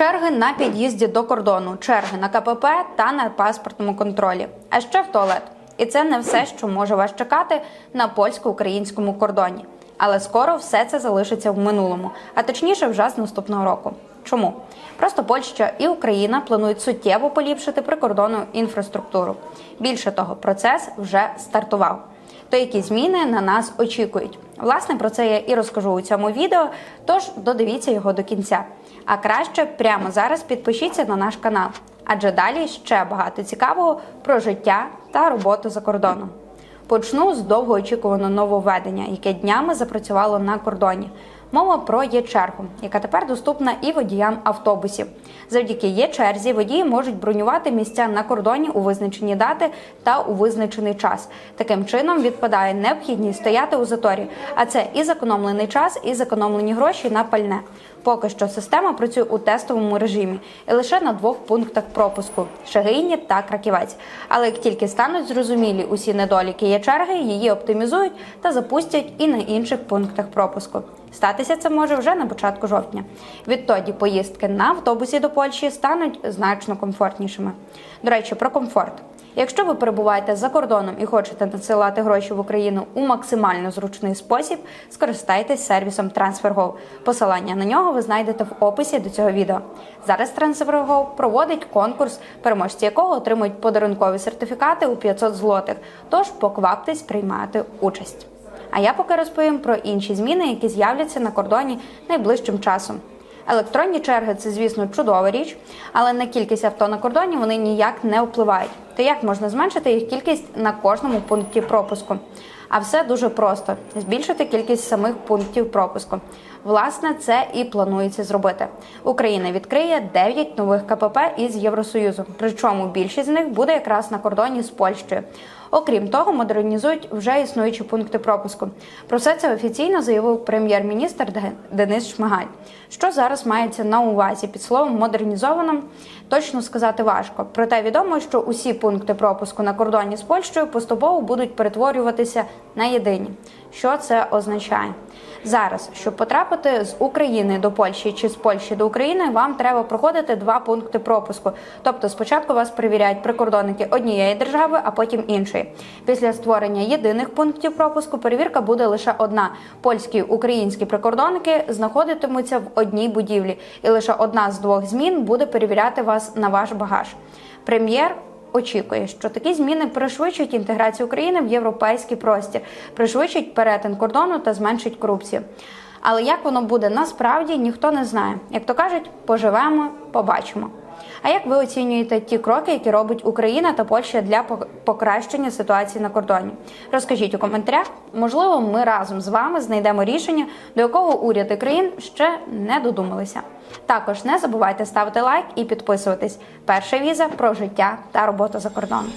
Черги на під'їзді до кордону, черги на КПП та на паспортному контролі, а ще в туалет. І це не все, що може вас чекати на польсько-українському кордоні. Але скоро все це залишиться в минулому, а точніше, вже з наступного року. Чому? Просто Польща і Україна планують суттєво поліпшити прикордонну інфраструктуру. Більше того, процес вже стартував. То які зміни на нас очікують? Власне, про це я і розкажу у цьому відео, тож додивіться його до кінця. А краще прямо зараз підпишіться на наш канал, адже далі ще багато цікавого про життя та роботу за кордоном. Почну з довгоочікуваного нововведення, яке днями запрацювало на кордоні. Мова про є-чергу, яка тепер доступна і водіям автобусів. Завдяки є-черзі водії можуть бронювати місця на кордоні у визначені дати та у визначений час. Таким чином відпадає необхідність стояти у заторі, а це і зекономлений час, і зекономлені гроші на пальне. Поки що система працює у тестовому режимі і лише на двох пунктах пропуску Шагині та Краківець. Але як тільки стануть зрозумілі усі недоліки є черги, її оптимізують та запустять і на інших пунктах пропуску. Статися це може вже на початку жовтня. Відтоді поїздки на автобусі до Польщі стануть значно комфортнішими. До речі, про комфорт. Якщо ви перебуваєте за кордоном і хочете надсилати гроші в Україну у максимально зручний спосіб, скористайтесь сервісом TransferGo. Посилання на нього ви знайдете в описі до цього відео. Зараз TransferGo проводить конкурс, переможці якого отримують подарункові сертифікати у 500 злотих. Тож покваптесь приймати участь. А я поки розповім про інші зміни, які з'являться на кордоні найближчим часом. Електронні черги це, звісно, чудова річ, але на кількість авто на кордоні вони ніяк не впливають. То як можна зменшити їх кількість на кожному пункті пропуску? А все дуже просто: збільшити кількість самих пунктів пропуску. Власне, це і планується зробити. Україна відкриє 9 нових КПП із Євросоюзом. Причому більшість з них буде якраз на кордоні з Польщею. Окрім того, модернізують вже існуючі пункти пропуску. Про все це офіційно заявив прем'єр-міністр Денис Шмигаль. Що зараз мається на увазі під словом модернізовано, точно сказати важко. Проте відомо, що усі пункти пропуску на кордоні з Польщею поступово будуть перетворюватися на єдині. Що це означає? Зараз, щоб потрапити з України до Польщі чи з Польщі до України, вам треба проходити два пункти пропуску. Тобто, спочатку вас перевіряють прикордонники однієї держави, а потім іншої. Після створення єдиних пунктів пропуску перевірка буде лише одна. Польські українські прикордонники знаходитимуться в одній будівлі, і лише одна з двох змін буде перевіряти вас на ваш багаж. Прем'єр очікує, що такі зміни пришвидшать інтеграцію України в європейський простір, пришвидшать перетин кордону та зменшать корупцію. Але як воно буде насправді, ніхто не знає. Як то кажуть, поживемо, побачимо. А як ви оцінюєте ті кроки, які робить Україна та Польща для покращення ситуації на кордоні? Розкажіть у коментарях. Можливо, ми разом з вами знайдемо рішення, до якого уряди країн ще не додумалися. Також не забувайте ставити лайк і підписуватись. Перша віза про життя та роботу за кордоном.